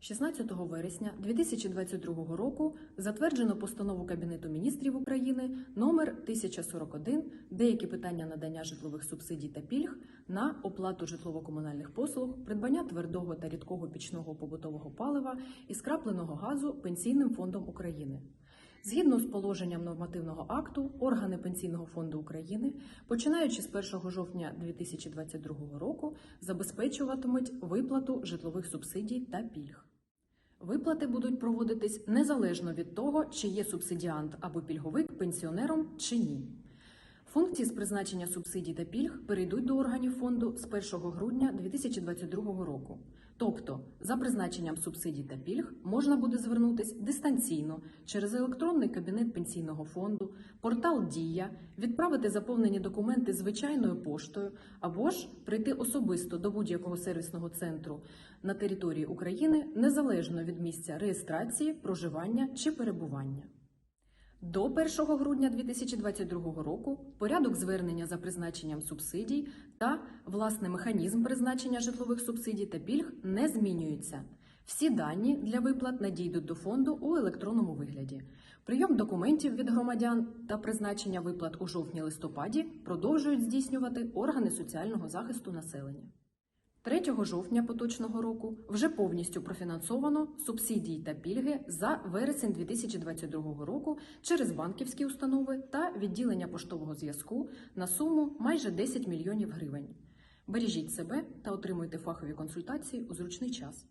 16 вересня 2022 року затверджено постанову Кабінету міністрів України номер 1041 деякі питання надання житлових субсидій та пільг на оплату житлово-комунальних послуг, придбання твердого та рідкого пічного побутового палива і скрапленого газу Пенсійним фондом України. Згідно з положенням нормативного акту, органи Пенсійного фонду України, починаючи з 1 жовтня 2022 року, забезпечуватимуть виплату житлових субсидій та пільг. Виплати будуть проводитись незалежно від того, чи є субсидіант або пільговик пенсіонером чи ні. Функції з призначення субсидій та пільг перейдуть до органів фонду з 1 грудня 2022 року. Тобто, за призначенням субсидій та пільг можна буде звернутися дистанційно через електронний кабінет пенсійного фонду, портал Дія, відправити заповнені документи звичайною поштою або ж прийти особисто до будь-якого сервісного центру на території України незалежно від місця реєстрації, проживання чи перебування. До 1 грудня 2022 року порядок звернення за призначенням субсидій та власне механізм призначення житлових субсидій та пільг не змінюються. Всі дані для виплат надійдуть до фонду у електронному вигляді. Прийом документів від громадян та призначення виплат у жовтні-листопаді продовжують здійснювати органи соціального захисту населення. 3 жовтня поточного року вже повністю профінансовано субсидії та пільги за вересень 2022 року через банківські установи та відділення поштового зв'язку на суму майже 10 мільйонів гривень. Бережіть себе та отримуйте фахові консультації у зручний час.